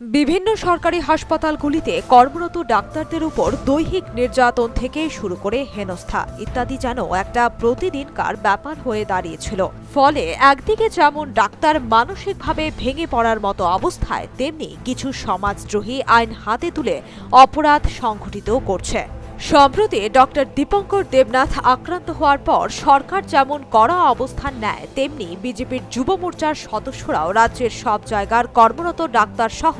বিভিন্ন সরকারি হাসপাতালগুলিতে কর্মরত ডাক্তারদের উপর দৈহিক নির্যাতন থেকে শুরু করে হেনস্থা। ইত্যাদি যেন একটা প্রতিদিনকার ব্যাপার হয়ে দাঁড়িয়েছিল। ফলে একদিকে যেমন ডাক্তার মানসিকভাবে ভেঙে পড়ার মতো অবস্থায়, তেমনি কিছু সমাজদ্রোহী আইন হাতে তুলে অপরাধ সংঘটিত করছে। সম্প্রতি ডক্টর দীপঙ্কর দেবনাথ আক্রান্ত হওয়ার পর সরকার যেমন কড়া অবস্থান নেয়, তেমনি বিজেপির যুব মোর্চার সদস্যরাও রাজ্যের সব জায়গার কর্মরত ডাক্তার সহ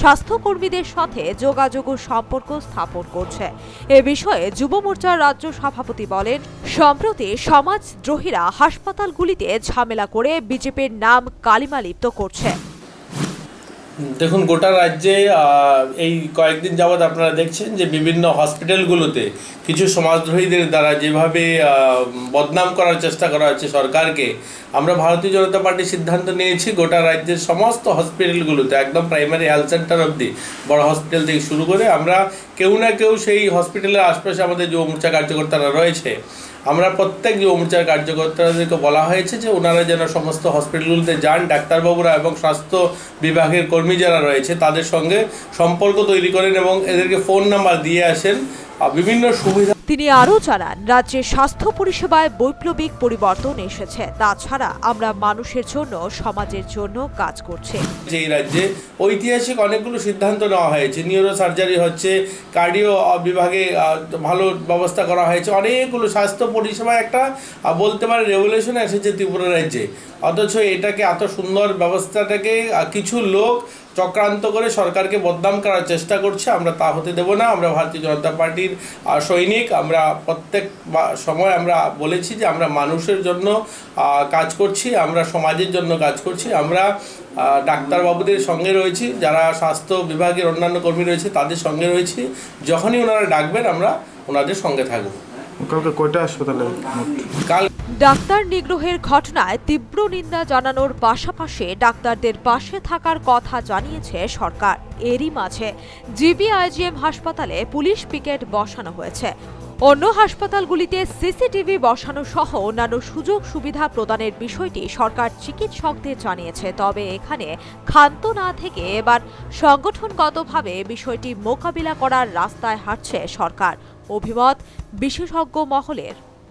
স্বাস্থ্যকর্মীদের সাথে যোগাযোগ ও সম্পর্ক স্থাপন করছে। এ বিষয়ে যুব মোর্চার রাজ্য সভাপতি বলেন, সম্প্রতি সমাজদ্রোহীরা হাসপাতালগুলিতে ঝামেলা করে বিজেপির নাম কালিমালিপ্ত করছে। দেখুন, গোটা রাজ্যে এই কয়েকদিন যাবৎ আপনারা দেখছেন যে বিভিন্ন হসপিটালগুলোতে কিছু সমাজদ্রোহীদের দ্বারা যেভাবে বদনাম করার চেষ্টা করা হচ্ছে সরকারকে, আমরা ভারতীয় জনতা পার্টি সিদ্ধান্ত নিয়েছি গোটা রাজ্যের সমস্ত হসপিটালগুলোতে, একদম প্রাইমারি হেলথ সেন্টার অবধি, বড় হসপিটাল থেকে শুরু করে আমরা কেউ না কেউ সেই হসপিটালের আশপাশে আমাদের যুব মোর্চা কার্যকর্তারা রয়েছে। আমরা প্রত্যেক যুব মোর্চার কার্যকর্তাদেরকে বলা হয়েছে যে ওনারা যেন সমস্ত হসপিটালগুলোতে যান, ডাক্তারবাবুরা এবং স্বাস্থ্য বিভাগের কর্মী যারা রয়েছে তাদের সঙ্গে সম্পর্ক তৈরি করেন এবং এদেরকে ফোন নাম্বার দিয়ে আসেন। বিভিন্ন সুবিধা তিনি আরও জানান রাজ্যের স্বাস্থ্য পরিষেবায় বৈপ্লবিক পরিবর্তন এসেছে। তাছাড়া আমরা মানুষের জন্য সমাজের জন্য কাজ করছে। যে এই রাজ্যে ঐতিহাসিক অনেকগুলো সিদ্ধান্ত নেওয়া হয়েছে। নিউরো সার্জারি হচ্ছে কার্ডিও বিভাগে ভালো ব্যবস্থা করা হয়েছে। অনেকগুলো স্বাস্থ্য পরিষেবা একটা বলতে পারে রেভলিউশন এসেছে ত্রিপুরা রাজ্যে। অথচ এটাকে এত সুন্দর ব্যবস্থাটাকে কিছু লোক চক্রান্ত করে সরকারকে বদনাম করার চেষ্টা করছে আমরা তা হতে দেব না। আমরা ভারতীয় জনতা পার্টির সৈনিক। আমরা প্রত্যেক সময় আমরা বলেছি যে আমরা মানুষের জন্য কাজ করছি আমরা সমাজের জন্য কাজ করছি। আমরা ডাক্তারবাবুদের সঙ্গে রয়েছি যারা স্বাস্থ্য বিভাগের অন্যান্য কর্মী রয়েছে তাদের সঙ্গে রয়েছি। যখনই ওনারা ডাকবেন আমরা ওনাদের সঙ্গে থাকব। কালকে কয়টা হাসপাতালে? কাল ডাক্তার নিগ্রহের ঘটনায় তীব্র নিন্দা জানানোর পাশাপাশি ডাক্তারদের পাশে থাকার কথা জানিয়েছে সরকার। এরই মাঝে জিবিআইজিএম হাসপাতালে পুলিশ পিকেট বসানো হয়েছে। অন্য হাসপাতালগুলিতে সিসিটিভি বসানো সহ অন্যান্য সুযোগ সুবিধা প্রদানের বিষয়টি সরকার চিকিৎসকদের জানিয়েছে। তবে এখানে ক্ষান্ত না থেকে এবার সংগঠনগতভাবে বিষয়টি মোকাবিলা করার রাস্তায় হাঁটছে সরকার। অভিমত, বিশেষজ্ঞ মহলের।